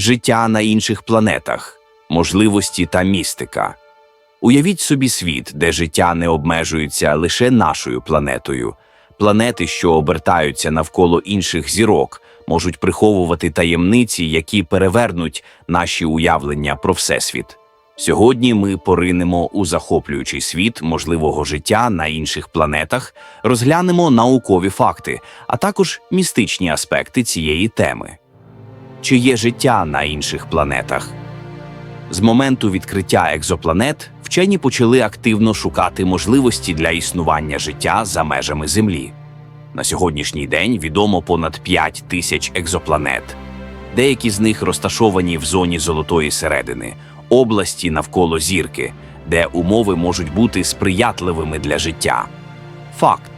життя на інших планетах, можливості та містика. Уявіть собі світ, де життя не обмежується лише нашою планетою. Планети, що обертаються навколо інших зірок, можуть приховувати таємниці, які перевернуть наші уявлення про всесвіт. Сьогодні ми поринемо у захоплюючий світ можливого життя на інших планетах, розглянемо наукові факти, а також містичні аспекти цієї теми. Чи є життя на інших планетах? З моменту відкриття екзопланет вчені почали активно шукати можливості для існування життя за межами Землі. На сьогоднішній день відомо понад 5 тисяч екзопланет. Деякі з них розташовані в зоні золотої середини, області навколо зірки, де умови можуть бути сприятливими для життя. Факт.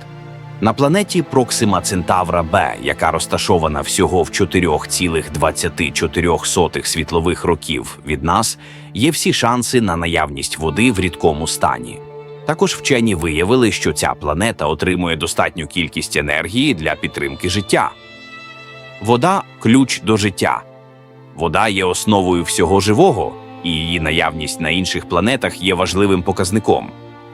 На планеті Проксима Центавра Б, яка розташована всього в 4,24 світлових років від нас, є всі шанси на наявність води в рідкому стані. Також вчені виявили, що ця планета отримує достатню кількість енергії для підтримки життя. Вода ключ до життя. Вода є основою всього живого, і її наявність на інших планетах є важливим показником.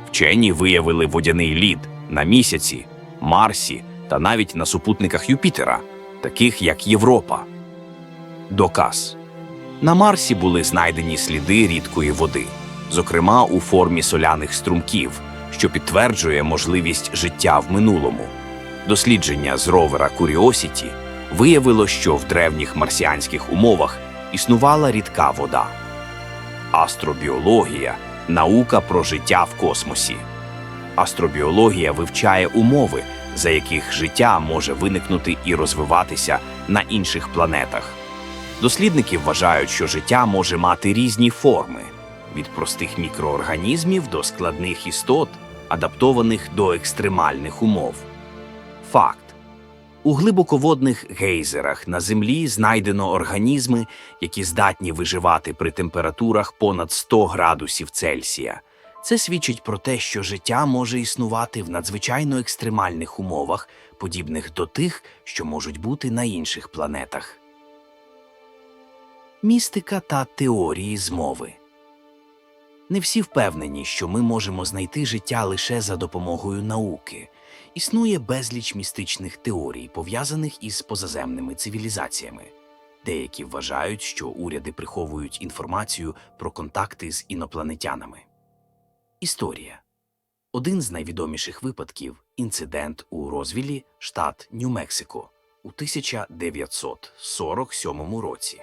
Вчені виявили водяний лід на місяці, Марсі та навіть на супутниках Юпітера, таких як Європа. Доказ на Марсі були знайдені сліди рідкої води, зокрема у формі соляних струмків, що підтверджує можливість життя в минулому. Дослідження з ровера Curiosity виявило, що в древніх марсіанських умовах існувала рідка вода. Астробіологія наука про життя в космосі. Астробіологія вивчає умови, за яких життя може виникнути і розвиватися на інших планетах. Дослідники вважають, що життя може мати різні форми від простих мікроорганізмів до складних істот, адаптованих до екстремальних умов. Факт. У глибоководних гейзерах на Землі знайдено організми, які здатні виживати при температурах понад 100 градусів Цельсія. Це свідчить про те, що життя може існувати в надзвичайно екстремальних умовах, подібних до тих, що можуть бути на інших планетах. Містика та теорії змови не всі впевнені, що ми можемо знайти життя лише за допомогою науки. Існує безліч містичних теорій, пов'язаних із позаземними цивілізаціями. Деякі вважають, що уряди приховують інформацію про контакти з інопланетянами. Історія один з найвідоміших випадків інцидент у Розвілі, штат Нью-Мексико, у 1947 році.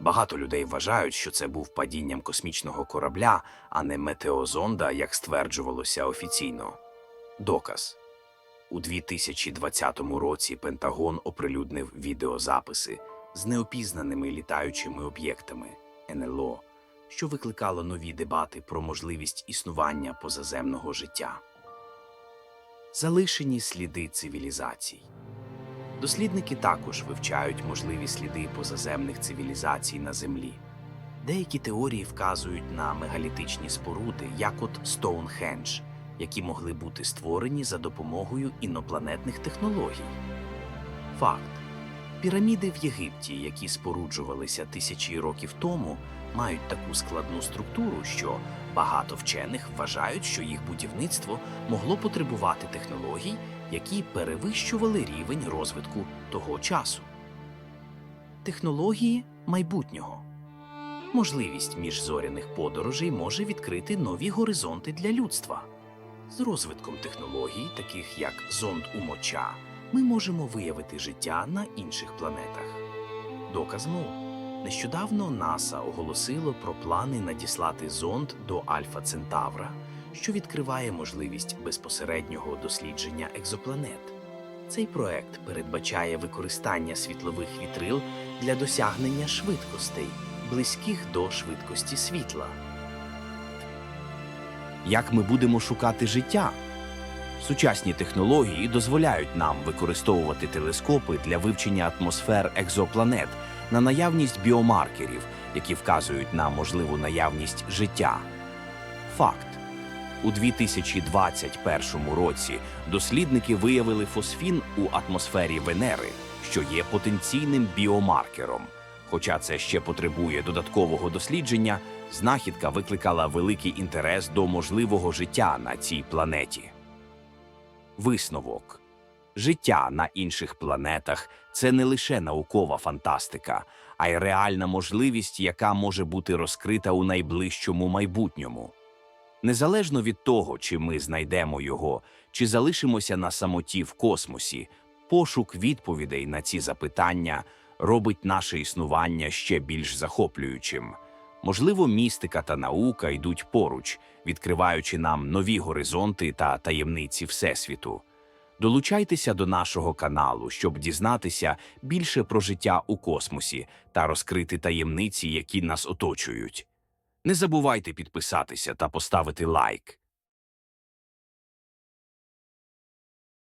Багато людей вважають, що це був падінням космічного корабля, а не метеозонда, як стверджувалося офіційно. Доказ у 2020 році Пентагон оприлюднив відеозаписи з неопізнаними літаючими об'єктами НЛО, що викликало нові дебати про можливість існування позаземного життя. Залишені сліди цивілізацій. Дослідники також вивчають можливі сліди позаземних цивілізацій на Землі. Деякі теорії вказують на мегалітичні споруди, як от Стоунхендж, які могли бути створені за допомогою інопланетних технологій. Факт: піраміди в Єгипті, які споруджувалися тисячі років тому, мають таку складну структуру, що багато вчених вважають, що їх будівництво могло потребувати технологій, які перевищували рівень розвитку того часу. Технології майбутнього. Можливість міжзоряних подорожей може відкрити нові горизонти для людства. З розвитком технологій, таких як зонд у моча, ми можемо виявити життя на інших планетах. Доказ мов. Нещодавно НАСА оголосило про плани надіслати зонд до Альфа Центавра, що відкриває можливість безпосереднього дослідження екзопланет. Цей проект передбачає використання світлових вітрил для досягнення швидкостей, близьких до швидкості світла. Як ми будемо шукати життя? Сучасні технології дозволяють нам використовувати телескопи для вивчення атмосфер екзопланет на наявність біомаркерів, які вказують на можливу наявність життя. Факт. У 2021 році дослідники виявили фосфін у атмосфері Венери, що є потенційним біомаркером. Хоча це ще потребує додаткового дослідження, знахідка викликала великий інтерес до можливого життя на цій планеті. Висновок життя на інших планетах це не лише наукова фантастика, а й реальна можливість, яка може бути розкрита у найближчому майбутньому. Незалежно від того, чи ми знайдемо його, чи залишимося на самоті в космосі, пошук відповідей на ці запитання робить наше існування ще більш захоплюючим. Можливо, містика та наука йдуть поруч, відкриваючи нам нові горизонти та таємниці Всесвіту. Долучайтеся до нашого каналу, щоб дізнатися більше про життя у космосі та розкрити таємниці, які нас оточують. Не забувайте підписатися та поставити лайк.